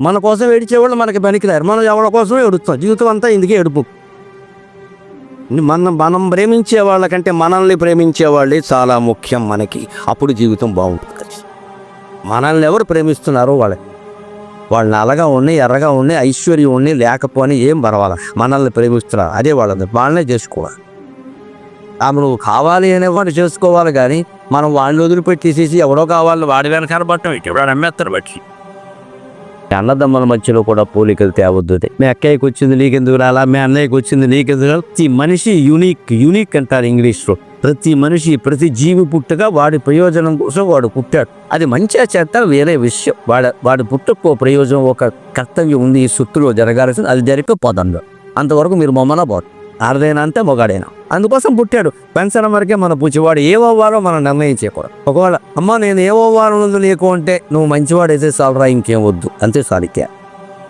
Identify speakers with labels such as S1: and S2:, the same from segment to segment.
S1: మన కోసం ఏడిచేవాళ్ళు మనకి పనికిరారు. మనం ఎవరి కోసం ఏడుస్తాం? జీవితం అంతా ఇందుకే ఏడుపు. మనం మనం ప్రేమించే వాళ్ళకంటే మనల్ని ప్రేమించే వాళ్ళే చాలా ముఖ్యం మనకి. అప్పుడు జీవితం బాగుంటుంది మనల్ని ఎవరు ప్రేమిస్తున్నారో వాళ్ళే. వాళ్ళు నల్లగా ఉన్నాయి ఎర్రగా ఉన్నాయి ఐశ్వర్యం ఉన్నాయి లేకపోని ఏం పర్వాలా మనల్ని ప్రేమిస్తున్నారు. అదే వాళ్ళని వాళ్ళనే చేసుకోవాలి. ఆమె నువ్వు కావాలి అనేవాడు చేసుకోవాలి కానీ మనం వాళ్ళని వదిలిపెట్టేసేసి ఎవరో కావాలి వాడి వెనకాల పట్టడం ఇటు ఎవడో నమ్మేస్తారు బట్టి అన్నదమ్ముల మధ్యలో కూడా పోలికలు తేవద్దు. మీ అక్కయ్యకి వచ్చింది నీకెందుకు రాలా? మీ అన్నయ్యకి వచ్చింది నీకెందుకు రాలా? ప్రతి మనిషి యూనిక్ యూనిక్ అంటారు ఇంగ్లీష్లో. ప్రతి మనిషి ప్రతి జీవి పుట్టగా వాడి ప్రయోజనం కోసం వాడు పుట్టాడు. అది మంచిగా చేత వేరే విషయం. వాడు వాడి పుట్టకు ప్రయోజనం ఒక కర్తవ్యం ఉంది ఈ సుత్తులో జరగాల్సింది అది జరిపే అంతవరకు మీరు మమ్మల్ని పోదు ఆడదైనా అంతే మొగాడైనా. అందుకోసం పుట్టాడు. పెన్షన్ వరకే మన పూచివాడు ఏవవ్వాలో మనం నిర్ణయించేకూడదు. ఒకవేళ అమ్మ నేను ఏవవ్వాలో నీకు అంటే నువ్వు మంచివాడు అయితే సాలరా ఇంకేం వద్దు. అంతే చాలికే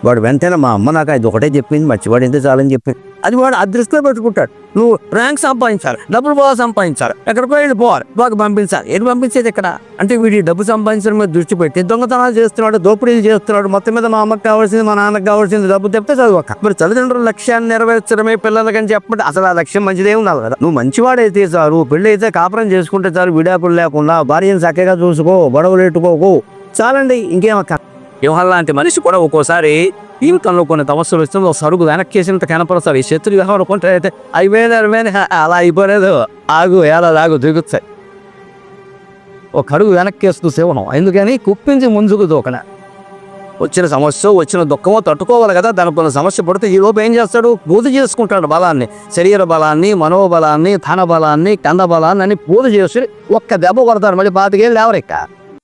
S1: వాడు వెంటనే మా అమ్మ నాకు అది ఒకటే చెప్పింది మర్చివాడు ఎంత చాలని చెప్పింది అది వాడు ఆ పెట్టుకుంటాడు. నువ్వు ర్యాంక్ సంపాదించాలి డబ్బులు బాగా సంపాదించాలి ఎక్కడ పోయి పోవాలి బాగా పంపించాలి. ఏది పంపించేది ఇక్కడ అంటే వీడి డబ్బు సంపాదించడం మీద దృష్టి పెట్టి దొంగతనాలు చేస్తున్నాడు దోపిడీలు చేస్తున్నాడు మొత్తం మీద మా అమ్మకి కావాల్సింది మా నాన్నకి కావాల్సింది డబ్బు తెప్పితే చదువుక మరి తల్లిదండ్రుల లక్ష్యాన్ని నెరవేర్చడమే పిల్లలకని చెప్పండి అసలు ఆ లక్ష్యం మంచిదే ఉండాలి కదా. నువ్వు మంచివాడైతే చాలు పెళ్ళి అయితే కాపురం చేసుకుంటే చాలు విడాకులు లేకుండా భార్యను చక్కగా చూసుకో గొడవలు పెట్టుకోకు. చాలండి ఇంకేమక్క సింహం లాంటి మనిషి కూడా ఒక్కోసారి జీవితంలో కొన్ని సమస్యలు ఇస్తుంది ఒక సరుకు వెనక్కేసినంత కనపడతారు. ఈ శత్రు వ్యవహారం కొంటే అయితే అయిపోయింది అరమైన అలా అయిపోలేదు. ఆగు ఎలా ఆగు దిగుతాయి. ఒక అడుగు వెనక్కేస్తూ శివనం ఎందుకని? కుప్పించి ముందుకు దూకన. వచ్చిన సమస్య వచ్చిన దుఃఖమో తట్టుకోవాలి కదా. దానికి కొన్ని సమస్య పడితే ఈ లోపు ఏం చేస్తాడు? పూజ చేసుకుంటాడు బలాన్ని. శరీర బలాన్ని మనోబలాన్ని ధన బలాన్ని కంద బలాన్ని అని పూజ చేసి ఒక్క దెబ్బ పడతాడు మళ్ళీ పాతికేళ్ళు లేవరిక్క